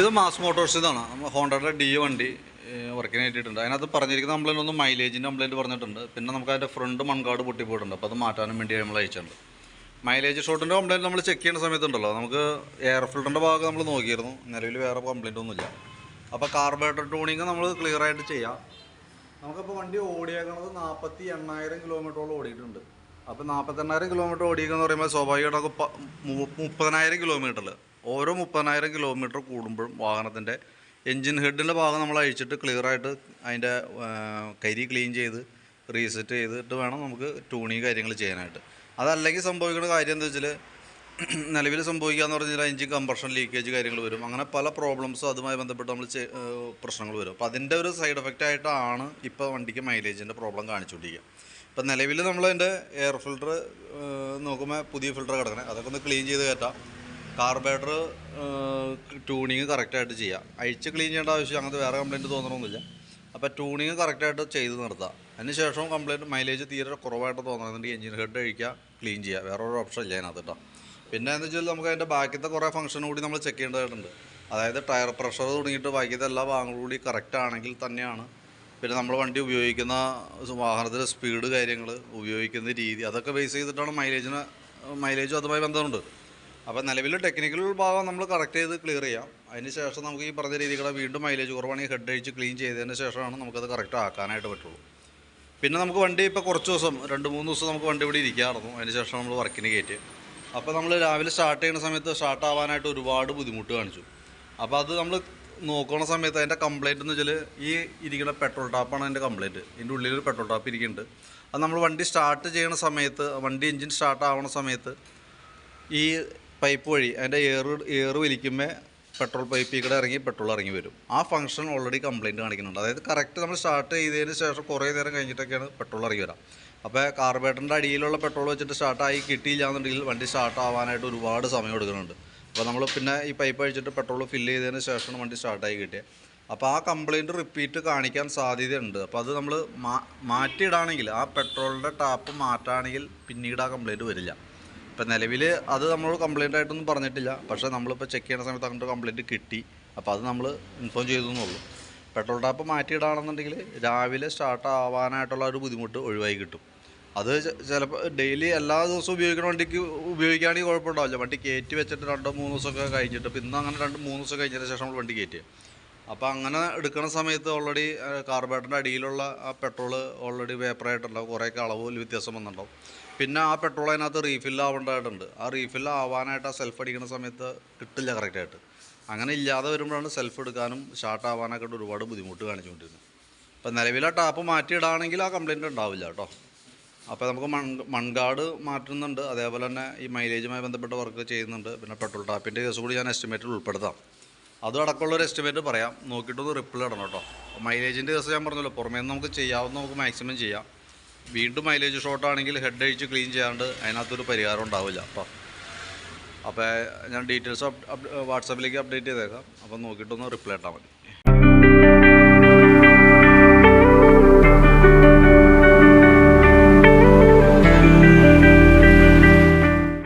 ഇത് mass Motors ഇതാണ്. ഹോണ്ടയുടെ ഡി വണ്ടി വർക്കിന് കിട്ടിയിട്ടുണ്ട് അതിനകത്ത് പറഞ്ഞിരിക്കുന്ന കംപ്ലൈന്റ് ഒന്ന് മൈലേജിന്റെ കംപ്ലൈന്റ് പറഞ്ഞിട്ടുണ്ട്. പിന്നെ നമുക്ക് അതിന്റെ ഫ്രണ്ട് മൺകാട് പൊട്ടിപ്പോയിട്ടുണ്ട്. അപ്പോൾ അത് മാറ്റാനും വേണ്ടി നമ്മൾ അയച്ചിട്ടുണ്ട്. മൈലേജ് ഷോട്ടിന്റെ കംപ്ലൈന്റ് നമ്മൾ ചെക്ക് ചെയ്യുന്ന സമയത്തുണ്ടല്ലോ. നമുക്ക് എയർ ഫിൽറ്ററിന്റെ ഭാഗം നമ്മൾ നോക്കിയിരുന്നു. നിലവിൽ വേറെ കംപ്ലൈന്റ് ഒന്നുമില്ല. അപ്പോൾ കാർബറേറ്റർ ട്യൂണിങ് നമ്മൾ ക്ലിയർ ആയിട്ട് ചെയ്യാം. നമുക്കിപ്പോൾ വണ്ടി ഓടിയേക്കുന്നത് നാൽപ്പത്തി എണ്ണായിരം കിലോമീറ്ററോളം ഓടിയിട്ടുണ്ട്. അപ്പോൾ നാൽപ്പത്തെണ്ണായിരം കിലോമീറ്റർ ഓടിയെന്ന് പറയുമ്പോൾ സ്വാഭാവികമായിട്ട് നമുക്ക് മുപ്പതിനായിരം കിലോമീറ്ററിൽ ഓരോ മുപ്പതിനായിരം കിലോമീറ്റർ കൂടുമ്പോഴും വാഹനത്തിന്റെ എൻജിൻ ഹെഡിന്റെ ഭാഗം നമ്മൾ അഴിച്ചിട്ട് ക്ലിയർ ആയിട്ട് അതിന്റെ കരി ക്ലീൻ ചെയ്ത് റീസെറ്റ് ചെയ്തിട്ട് വേണം നമുക്ക് ട്യൂണിങ് കാര്യങ്ങൾ ചെയ്യാനായിട്ട്. അതല്ലെങ്കിൽ സംഭവിക്കുന്ന കാര്യം എന്താ വെച്ചാൽ നിലവിൽ സംഭവിക്കുക എന്ന് പറഞ്ഞാൽ എഞ്ചിൻ കമ്പർഷൻ ലീക്കേജ് കാര്യങ്ങൾ വരും. അങ്ങനെ പല പ്രോബ്ലംസും അതുമായി ബന്ധപ്പെട്ട് നമ്മൾ പ്രശ്നങ്ങൾ വരും. അപ്പോൾ അതിന്റെ ഒരു സൈഡ് എഫക്റ്റ് ആയിട്ടാണ് ഇപ്പോൾ വണ്ടിക്ക് മൈലേജിന്റെ പ്രോബ്ലം കാണിച്ചുകൊണ്ടിരിക്കുക. ഇപ്പം നിലവിൽ നമ്മളതിന്റെ എയർ ഫിൽട്ടർ നോക്കുമ്പോൾ പുതിയ ഫിൽട്ടർ കിടക്കണേ. അതൊക്കെ ഒന്ന് ക്ലീൻ ചെയ്ത് കയറ്റാം കാർബേറ്റർ ട്യൂണിങ് കറക്റ്റായിട്ട് ചെയ്യാം. അഴിച്ച് ക്ലീൻ ചെയ്യേണ്ട ആവശ്യം അങ്ങനത്തെ വേറെ കംപ്ലയിന്റ് തോന്നണമെന്നില്ല അപ്പോൾ ട്യൂണിങ് കറക്റ്റായിട്ട് ചെയ്ത് നിർത്താം. അതിന് ശേഷം കംപ്ലയിന്റ് മൈലേജ് തീരെ കുറവായിട്ട് തോന്നണമെന്നുണ്ടെങ്കിൽ എഞ്ചിൻ ഹെഡ് അഴിക്കുക ക്ലീൻ ചെയ്യുക. വേറെ ഒരു ഓപ്ഷൻ ഇല്ല അതിനകത്ത് കേട്ടോ പിന്നെ എന്ന് വെച്ചാൽ നമുക്ക് അതിന്റെ ബാക്കിയത്തെ കുറേ ഫംഗ്ഷൻ കൂടി നമ്മൾ ചെക്ക് ചെയ്യേണ്ടതായിട്ടുണ്ട്. അതായത് ടയർ പ്രഷർ തുടങ്ങിയിട്ട് ബാക്കിയത്തെ എല്ലാ ഭാഗങ്ങളും കൂടി കറക്റ്റ് ആണെങ്കിൽ തന്നെയാണ്. പിന്നെ നമ്മൾ വണ്ടി ഉപയോഗിക്കുന്ന വാഹനത്തിന്റെ സ്പീഡ് കാര്യങ്ങൾ ഉപയോഗിക്കുന്ന രീതി അതൊക്കെ ബേസ് ചെയ്തിട്ടാണ് മൈലേജിന് മൈലേജും അതുമായി ബന്ധമുണ്ട്. അപ്പോൾ നിലവിൽ ടെക്നിക്കൽ ഭാഗം നമ്മൾ കറക്റ്റ് ചെയ്ത് ക്ലിയർ ചെയ്യാം. അതിന് ശേഷം നമുക്ക് ഈ പറഞ്ഞ രീതികളെ വീണ്ടും മൈലേജ് കുറവാണെങ്കിൽ ഹെഡ് അഴിച്ച് ക്ലീൻ ചെയ്തതിന് ശേഷമാണ് നമുക്കത് കറക്റ്റ് ആക്കാനായിട്ട് പറ്റുള്ളൂ. പിന്നെ നമുക്ക് വണ്ടി ഇപ്പോൾ കുറച്ച് ദിവസം രണ്ട് മൂന്ന് ദിവസം നമുക്ക് വണ്ടി ഇവിടെ ഇരിക്കാറുന്നു അതിന് ശേഷം നമ്മൾ വർക്കിന് കയറ്റി. അപ്പോൾ നമ്മൾ രാവിലെ സ്റ്റാർട്ട് ചെയ്യുന്ന സമയത്ത് സ്റ്റാർട്ട് ആവാനായിട്ട് ഒരുപാട് ബുദ്ധിമുട്ട് കാണിച്ചു. അപ്പോൾ അത് നമ്മൾ നോക്കുന്ന സമയത്ത് അതിന്റെ കംപ്ലയിന്റ് എന്ന് വെച്ചാൽ ഈ ഇരിക്കുന്ന പെട്രോൾ ടാപ്പാണ് അതിന്റെ കംപ്ലയിന്റ് ഇതിന്റെ ഉള്ളിൽ ഒരു പെട്രോൾ ടാപ്പ് ഇരിക്കുന്നുണ്ട്. അത് നമ്മൾ വണ്ടി സ്റ്റാർട്ട് ചെയ്യുന്ന സമയത്ത് വണ്ടി എഞ്ചിൻ സ്റ്റാർട്ട് ആവുന്ന സമയത്ത് ഈ പൈപ്പ് വഴി അതിന്റെ എയർ എയർ വലിക്കുമ്പോൾ പെട്രോൾ പൈപ്പിൽ കൂടെ ഇറങ്ങി പെട്രോൾ ഇറങ്ങി വരും. ആ ഫംഗ്ഷൻ ഓൾറെഡി കംപ്ലയിന്റ് കാണിക്കുന്നുണ്ട്. അതായത് കറക്റ്റ് നമ്മൾ സ്റ്റാർട്ട് ചെയ്തതിന് ശേഷം കുറേ നേരം കഴിഞ്ഞിട്ടൊക്കെയാണ് പെട്രോൾ ഇറങ്ങി വരാം. അപ്പോൾ കാർബേറ്ററിന്റെ അടിയിലുള്ള പെട്രോൾ വെച്ചിട്ട് സ്റ്റാർട്ടായി കിട്ടിയില്ല എന്നുണ്ടെങ്കിൽ വണ്ടി സ്റ്റാർട്ട് ആവാനായിട്ട് ഒരുപാട് സമയം എടുക്കുന്നുണ്ട്. അപ്പോൾ നമ്മൾ പിന്നെ ഈ പൈപ്പ് അഴിച്ചിട്ട് പെട്രോൾ ഫില്ല് ചെയ്തതിന് ശേഷം വണ്ടി സ്റ്റാർട്ടായി കിട്ടിയത് അപ്പോൾ ആ കംപ്ലയിന്റ് റിപ്പീറ്റ് കാണിക്കാൻ സാധ്യതയുണ്ട്. അപ്പോൾ അത് നമ്മൾ മാറ്റിയിടാണെങ്കിൽ ആ പെട്രോളിന്റെ ടാപ്പ് മാറ്റുകയാണെങ്കിൽ പിന്നീട് ആ കംപ്ലയിന്റ് വരില്ല. ഇപ്പം നിലവിൽ അത് നമ്മളോട് കംപ്ലൈന്റ് ആയിട്ടൊന്നും പറഞ്ഞിട്ടില്ല. പക്ഷേ നമ്മളിപ്പോൾ ചെക്ക് ചെയ്യുന്ന സമയത്ത് അങ്ങോട്ട് കംപ്ലൈന്റ് കിട്ടി. അപ്പോൾ അത് നമ്മൾ ഇൻഫോം ചെയ്തു എന്നുള്ളൂ പെട്രോൾ ടാപ്പ് മാറ്റിയിടാണെന്നുണ്ടെങ്കിൽ രാവിലെ സ്റ്റാർട്ട് ആവാനായിട്ടുള്ള ഒരു ബുദ്ധിമുട്ട് ഒഴിവായി കിട്ടും. അത് ചിലപ്പോൾ ഡെയിലി എല്ലാ ദിവസവും ഉപയോഗിക്കുന്ന വണ്ടിക്ക് ഉപയോഗിക്കുകയാണെങ്കിൽ കുഴപ്പമുണ്ടാവില്ല. വണ്ടി കയറ്റി വെച്ചിട്ട് രണ്ടോ മൂന്നോ ദിവസമൊക്കെ കഴിഞ്ഞിട്ട് ഇപ്പം ഇന്ന് അങ്ങനെ രണ്ട് മൂന്ന് ദിവസം കഴിഞ്ഞതിന് ശേഷം നമ്മൾ വണ്ടി കയറ്റി അപ്പോൾ അങ്ങനെ എടുക്കുന്ന സമയത്ത് ഓൾറെഡി കാർബേറ്ററിന്റെ അടിയിലുള്ള ആ പെട്രോൾ ഓൾറെഡി വേപ്പറായിട്ടുണ്ടാവും കുറേയൊക്കെ അളവിൽ വ്യത്യാസം വന്നിട്ടുണ്ടാവും. പിന്നെ ആ പെട്രോൾ അതിനകത്ത് റീഫിൽ ആവേണ്ടതായിട്ടുണ്ട്. ആ റീഫിൽ ആവാനായിട്ട് ആ സെൽഫ് അടിക്കുന്ന സമയത്ത് കിട്ടില്ല കറക്റ്റായിട്ട് അങ്ങനെ ഇല്ലാതെ വരുമ്പോഴാണ് സെൽഫ് എടുക്കാനും ഷാർട്ട് ആവാനൊക്കെ ഒരുപാട് ബുദ്ധിമുട്ട് കാണിച്ചുകൊണ്ടിരുന്നത്. അപ്പം ആ ടാപ്പ് മാറ്റിയിടാണെങ്കിൽ ആ കംപ്ലയിന്റ് ഉണ്ടാവില്ല കേട്ടോ. അപ്പോൾ നമുക്ക് മൺ മൺകാട് മാറ്റുന്നുണ്ട്. അതേപോലെ തന്നെ ഈ മൈലേജുമായി ബന്ധപ്പെട്ട വർക്ക് ചെയ്യുന്നുണ്ട്. പിന്നെ പെട്രോൾ ടാപ്പിന്റെ കേസ് കൂടി ഞാൻ എസ്റ്റിമേറ്റിൽ ഉൾപ്പെടുത്താം. അതും അടക്കമുള്ള ഒരു എസ്റ്റിമേറ്റ് പറയാം. നോക്കിയിട്ടൊന്ന് റിപ്ലൈ ഇടണം കേട്ടോ. മൈലേജിന്റെ ദിവസം ഞാൻ പറഞ്ഞല്ലോ പുറമേ നിന്ന് നമുക്ക് ചെയ്യാവുന്ന നമുക്ക് മാക്സിമം ചെയ്യാം. വീണ്ടും മൈലേജ് ഷോർട്ട് ആണെങ്കിൽ ഹെഡ് അഴിച്ച് ക്ലീൻ ചെയ്യാണ്ട് അതിനകത്തൊരു പരിഹാരം ഉണ്ടാവില്ല. അപ്പോൾ അപ്പോൾ ഞാൻ ഡീറ്റെയിൽസ് വാട്സാപ്പിലേക്ക് അപ്ഡേറ്റ് ചെയ്തേക്കാം. അപ്പോൾ നോക്കിയിട്ടൊന്ന് റിപ്ലൈ ഇട്ടാൽ മതി.